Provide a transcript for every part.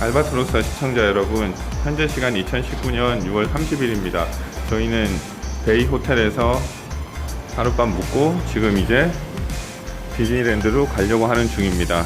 알바트로스 시청자 여러분, 현재 시간 2019년 6월 30일입니다. 저희는 베이 호텔에서 하룻밤 묵고 지금 이제 디즈니랜드로 가려고 하는 중입니다.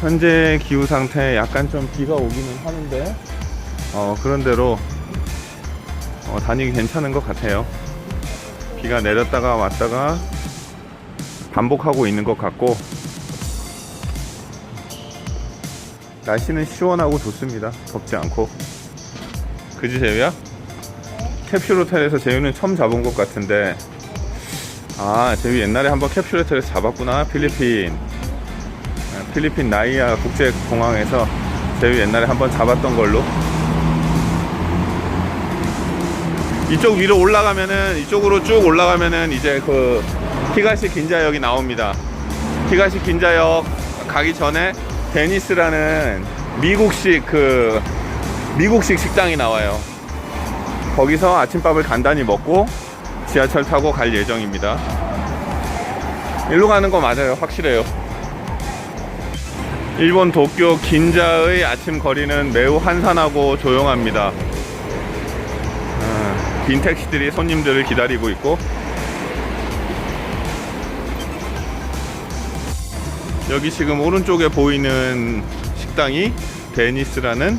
현재 기후 상태 약간 좀 비가 오기는 하는데 어, 그런 대로 어, 다니기 괜찮은 것 같아요. 비가 내렸다가 왔다가 반복하고 있는 것 같고 날씨는 시원하고 좋습니다. 덥지 않고. 그지 재유야? 캡슐 호텔에서 재유는 처음 잡은 것 같은데 아 재유 옛날에 한번 캡슐 호텔에서 잡았구나 필리핀 아, 필리핀 나이아 국제공항에서 재유 옛날에 한번 잡았던 걸로 이쪽 위로 올라가면은 이쪽으로 쭉 올라가면은 이제 그 히가시 긴자역이 나옵니다. 히가시 긴자역 가기 전에 데니스라는 미국식 그 미국식 식당이 나와요. 거기서 아침밥을 간단히 먹고 지하철 타고 갈 예정입니다. 일로 가는 거 맞아요. 확실해요. 일본 도쿄 긴자의 아침 거리는 매우 한산하고 조용합니다. 아, 빈 택시들이 손님들을 기다리고 있고 여기 지금 오른쪽에 보이는 식당이 데니스라는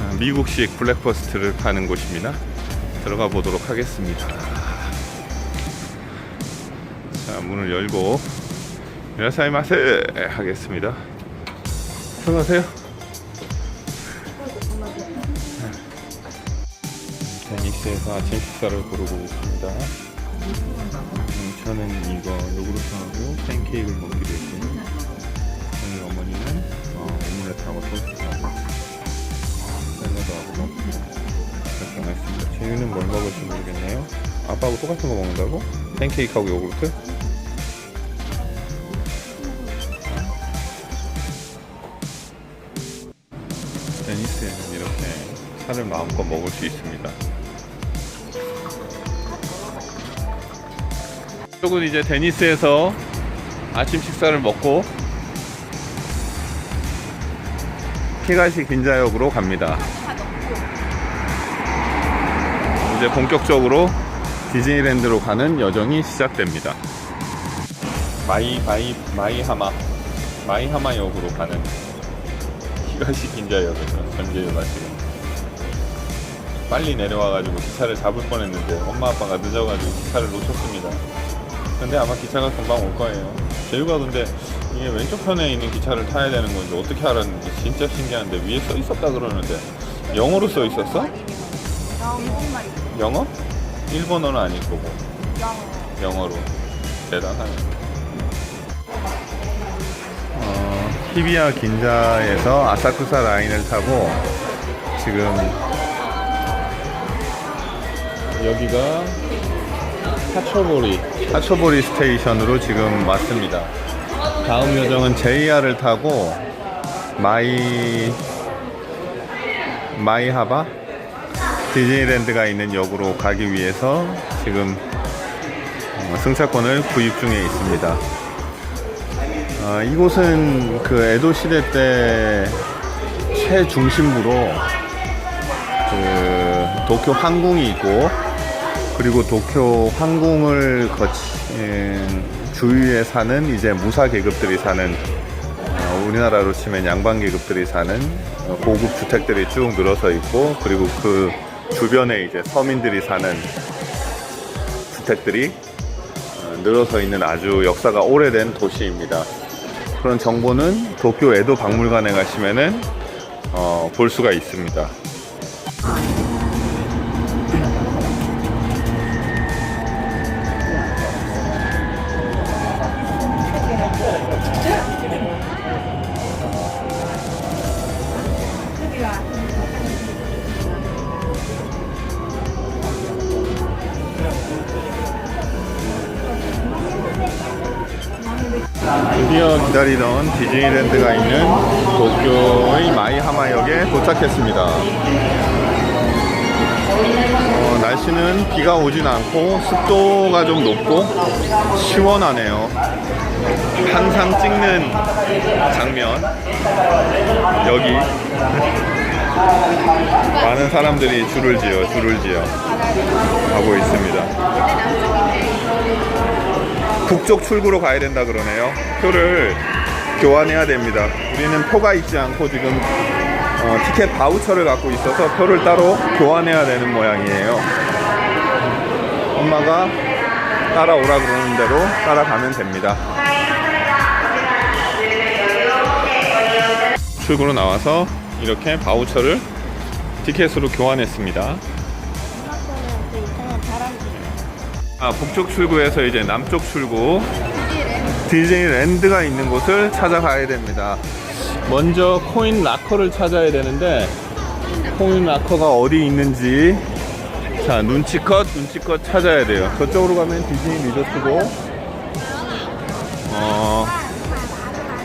아, 미국식 블랙퍼스트를 파는 곳입니다. 들어가 보도록 하겠습니다. 자, 문을 열고 이라사이 마세 하겠습니다. 들어가세요. 데니스에서 아침 식사를 고르고 있습니다. 음, 저는 이거 요구르트하고 팬케이크를 먹기로 하고 토스트하고 샐러드하고 결정했습니다. 재유는 뭘 먹을지 모르겠네요. 아빠하고 똑같은 거 먹는다고? 팬케이크하고 요구르트? 데니스에는 이렇게 살을 마음껏 먹을 수 있습니다. 이쪽은 이제 데니스에서 아침 식사를 먹고 키가시 긴자역으로 갑니다. 이제 본격적으로 디즈니랜드로 가는 여정이 시작됩니다. 마이 바이 마이하마 마이하마 역으로 가는 키가시 긴자역에서 전제유가 지금 빨리 내려와가지고 기차를 잡을 뻔했는데 엄마 아빠가 늦어가지고 기차를 놓쳤습니다. 근데 아마 기차가 금방 올 거예요. 제유가 근데 이게 왼쪽 편에 있는 기차를 타야 되는 건지 어떻게 알았는지 진짜 신기한데 위에 써 있었다 그러는데 영어로 써 있었어? 영어? 일본어는 아닐 거고 영어로 대단하네. 어, 히비야 긴자에서 아사쿠사 라인을 타고 지금 여기가 하초보리 하초보리 스테이션으로 지금 왔습니다. 다음 여정은 JR을 타고 마이 마이하바 디즈니랜드가 있는 역으로 가기 위해서 지금 어, 승차권을 구입 중에 있습니다. 어, 이곳은 그 에도 시대 때 최중심부로 그 도쿄 항궁이 있고 그리고 도쿄 항궁을 거친 주위에 사는 이제 무사 계급들이 사는 어, 우리나라로 치면 양반 계급들이 사는 어, 고급 주택들이 쭉 늘어서 있고 그리고 그 주변에 이제 서민들이 사는 주택들이 어, 늘어서 있는 아주 역사가 오래된 도시입니다. 그런 정보는 도쿄 에도 박물관에 가시면은 어, 볼 수가 있습니다. 기다리던 디즈니랜드가 있는 도쿄의 마이하마역에 도착했습니다. 어, 어, 날씨는 비가 오진 않고 습도가 좀 높고 시원하네요. 항상 찍는 장면 여기 많은 사람들이 줄을 지어 줄을 지어 가고 있습니다. 북쪽 출구로 가야 된다 그러네요. 표를 교환해야 됩니다. 우리는 표가 있지 않고 지금 어, 티켓 바우처를 갖고 있어서 표를 따로 교환해야 되는 모양이에요. 엄마가 따라오라 그러는 대로 따라가면 됩니다. 출구로 나와서 이렇게 바우처를 티켓으로 교환했습니다. 아, 북쪽 출구에서 이제 남쪽 출구 디즈니랜드가 있는 곳을 찾아가야 됩니다. 먼저 코인 락커를 찾아야 되는데 코인 락커가 어디 있는지 자 눈치껏 눈치껏 찾아야 돼요. 저쪽으로 가면 디즈니 리조트고 어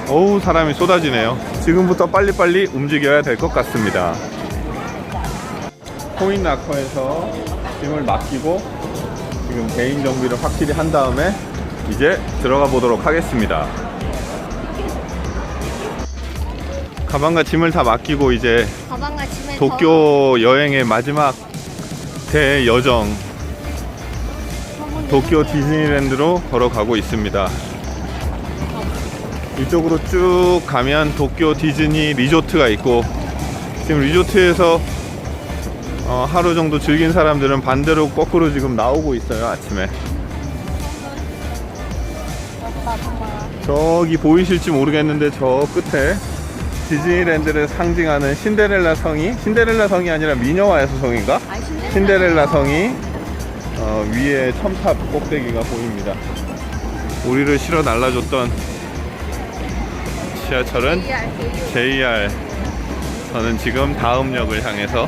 어우 사람이 쏟아지네요. 지금부터 빨리빨리 움직여야 될 것 같습니다. 코인 락커에서 짐을 맡기고 지금 개인 정비를 확실히 한 다음에 이제 들어가 보도록 하겠습니다. 가방과 짐을 다 맡기고 이제 가방과 짐을 도쿄 여행의 마지막 대여정 도쿄 디즈니랜드로 걸어가고 있습니다. 이쪽으로 쭉 가면 도쿄 디즈니 리조트가 있고 지금 리조트에서 어, 하루 정도 즐긴 사람들은 반대로 거꾸로 지금 나오고 있어요 아침에 저기 보이실지 모르겠는데 저 끝에 디즈니랜드를 상징하는 신데렐라 성이 신데렐라 성이 아니라 미녀와의 성인가? 아니 신데렐라 신데렐라 성이 어, 위에 첨탑 꼭대기가 보입니다. 우리를 실어 날라줬던 지하철은 JR 저는 지금 다음 역을 향해서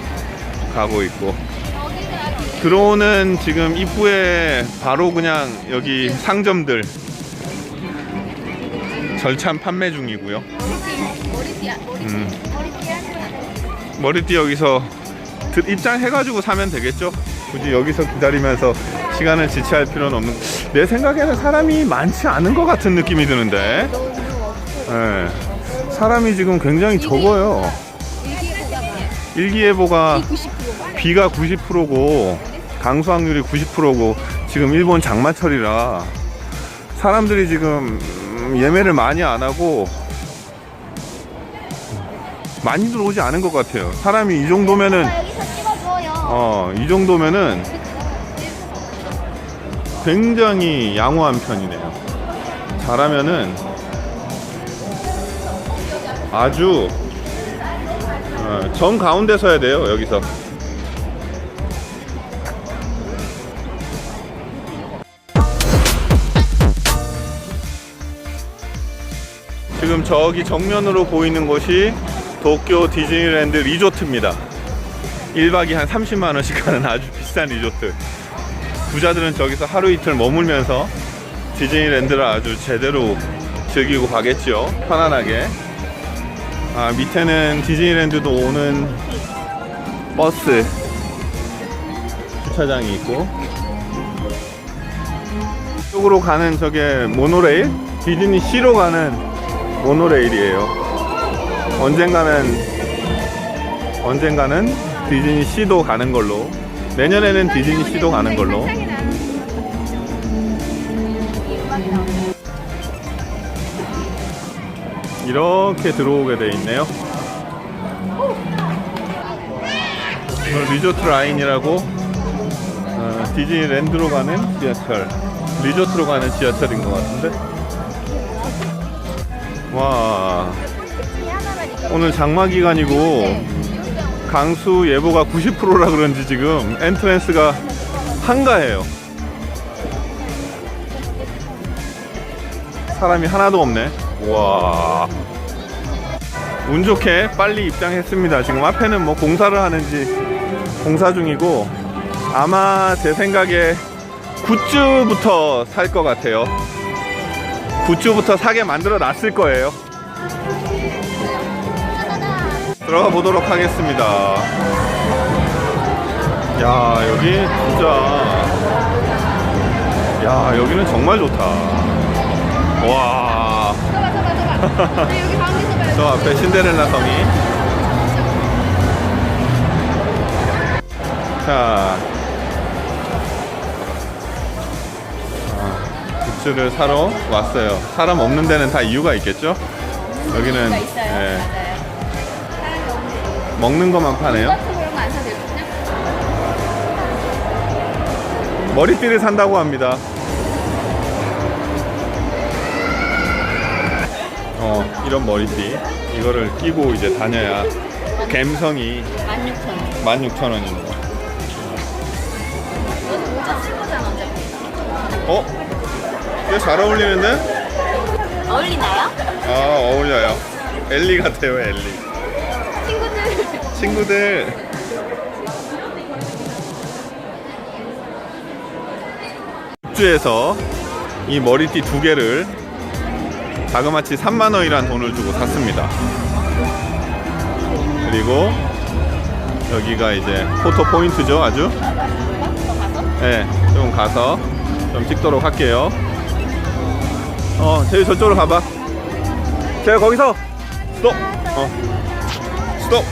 가고 있고 들어오는 지금 입구에 바로 그냥 여기 상점들 절찬 판매 중이고요. 음. 머리띠 여기서 드- 입장해가지고 사면 되겠죠? 굳이 여기서 기다리면서 시간을 지체할 필요는 없는. 내 생각에는 사람이 많지 않은 것 같은 느낌이 드는데. 예. 사람이 지금 굉장히 적어요. 일기예보가 뭐야 일기예보가 90% 비가 90%고 강수 확률이 90%고 지금 일본 장마철이라 사람들이 지금 음, 예매를 많이 안 하고 많이 들어오지 않은 것 같아요. 사람이 이 정도면은 아, 어, 이 정도면은 굉장히 양호한 편이네요. 잘하면은 아주 어, 정 가운데 서야 돼요, 여기서. 지금 저기 정면으로 보이는 곳이 도쿄 디즈니랜드 리조트입니다. 1박이 한 30만 원씩 하는 아주 비싼 리조트. 부자들은 저기서 하루 이틀 머물면서 디즈니랜드를 아주 제대로 즐기고 가겠죠. 편안하게. 아, 밑에는 디즈니랜드도 오는 버스 주차장이 있고 쪽으로 가는 저게 모노레일? 디즈니 시로 가는 모노레일이에요. 언젠가는 언젠가는 디즈니 시도 가는 걸로 내년에는 디즈니 시도 가는 걸로 이렇게 들어오게 돼 있네요. 리조트 라인이라고 어, 디즈니랜드로 가는 지하철 리조트로 가는 지하철인 것 같은데 와 오늘 장마 기간이고 강수 예보가 90%라 그런지 지금 엔트랜스가 한가해요. 사람이 하나도 없네. 와. 운 좋게 빨리 입장했습니다. 지금 앞에는 뭐 공사를 하는지 공사 중이고 아마 제 생각에 굿즈부터 살 것 같아요. 굿즈부터 사게 만들어 놨을 거예요. 들어가 보도록 하겠습니다. 야 여기 진짜 야 여기는 정말 좋다 와 서봐요. 저 앞에 신데렐라 성이. 자. 아, 굿즈를 사러 왔어요. 사람 없는 데는 다 이유가 있겠죠? 여기는. 예. 먹는 것만 파네요. 머리띠를 산다고 합니다. 이런 머리띠. 이거를 끼고 이제 다녀야 갬성이 16,000원. 16,000원입니다. 너도 모자 쓸 거잖아 어차피. 어? 꽤 잘 어울리는데? 어울리나요? 아 어울려요 엘리 같아요 엘리 친구들. 친구들 주에서 이 머리띠 두 개를 자그마치 3만원이란 돈을 주고 샀습니다 그리고 여기가 이제 포토 포인트죠 아주 더 가서? 네, 좀 가서 좀 찍도록 할게요. 어, 제이 저쪽으로 가봐. 제가 거기서 스톱. 어, 스톱.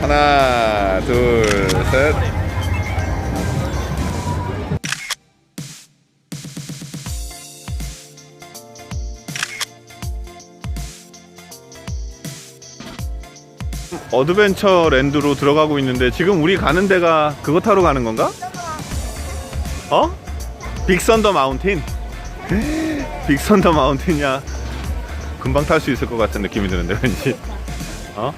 하나, 둘, 셋. 어드벤처 랜드로 들어가고 있는데 지금 우리 가는 데가 그거 타러 가는 건가? 어? 빅선더 마운틴? 빅선더 마운틴이야 금방 탈 수 있을 것 같은 느낌이 드는데 왠지 어?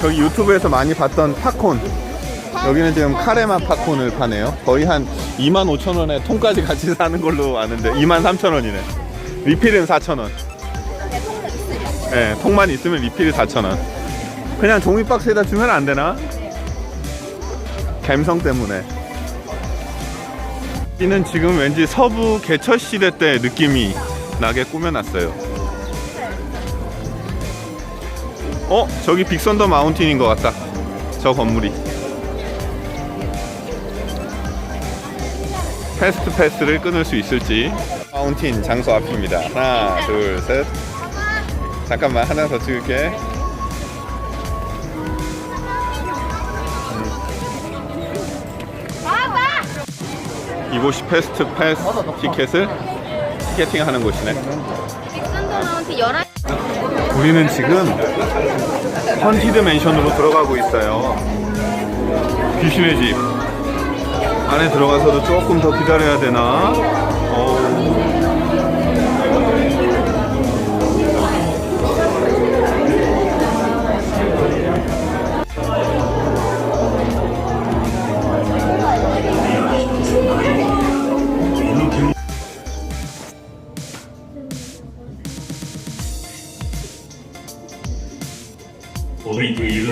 저기 유튜브에서 많이 봤던 팝콘 여기는 지금 카레마 팝콘을 파네요 거의 한 2만 5천 원에 통까지 같이 사는 걸로 아는데 2만 3천 원이네 리필은 4천 원 네, 통만 있으면 리필이 4,000원. 그냥 종이 박스에다 주면 안 되나? 감성 때문에. 이는 지금 왠지 서부 개척 시대 때 느낌이 나게 꾸며놨어요. 어? 저기 빅선더 마운틴인 것 같다. 저 건물이. 패스트 패스를 끊을 수 있을지. 마운틴 장소 앞입니다. 하나, 둘, 셋. 잠깐만 하나 더 찍을게. 이곳이 패스트 패스 티켓을 티켓팅하는 곳이네. 빅선더 마운트 11. 우리는 지금 헌티드 맨션으로 들어가고 있어요. 귀신의 집. 안에 들어가서도 조금 더 기다려야 되나? 어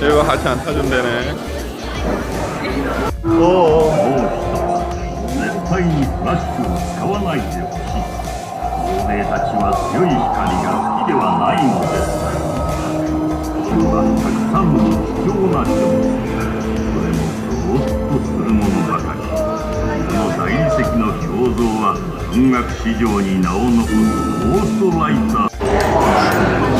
재유가 같이 안 타준대네. 어. 絶対にフラッシュを使わないでほしい欧米たちは強い光が好きではないのですこれはたくさんの貴重な書物それもそーっとするものばかりこの大理石の胸像は文学史上に名を残すゴーストライター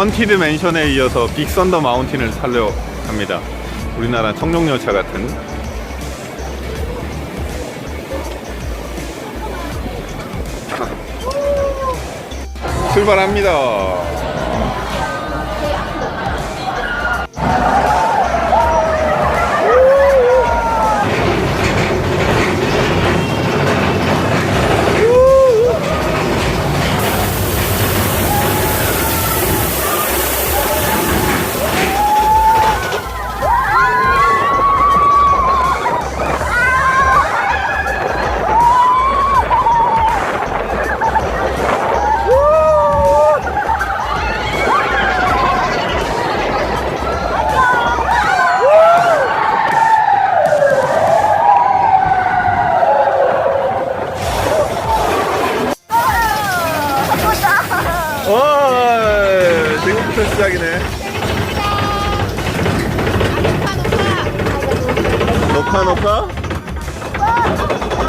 헌티드 맨션에 이어서 빅선더 마운틴을 타려 합니다. 우리나라 청룡열차 같은 출발합니다. 녹화 녹화.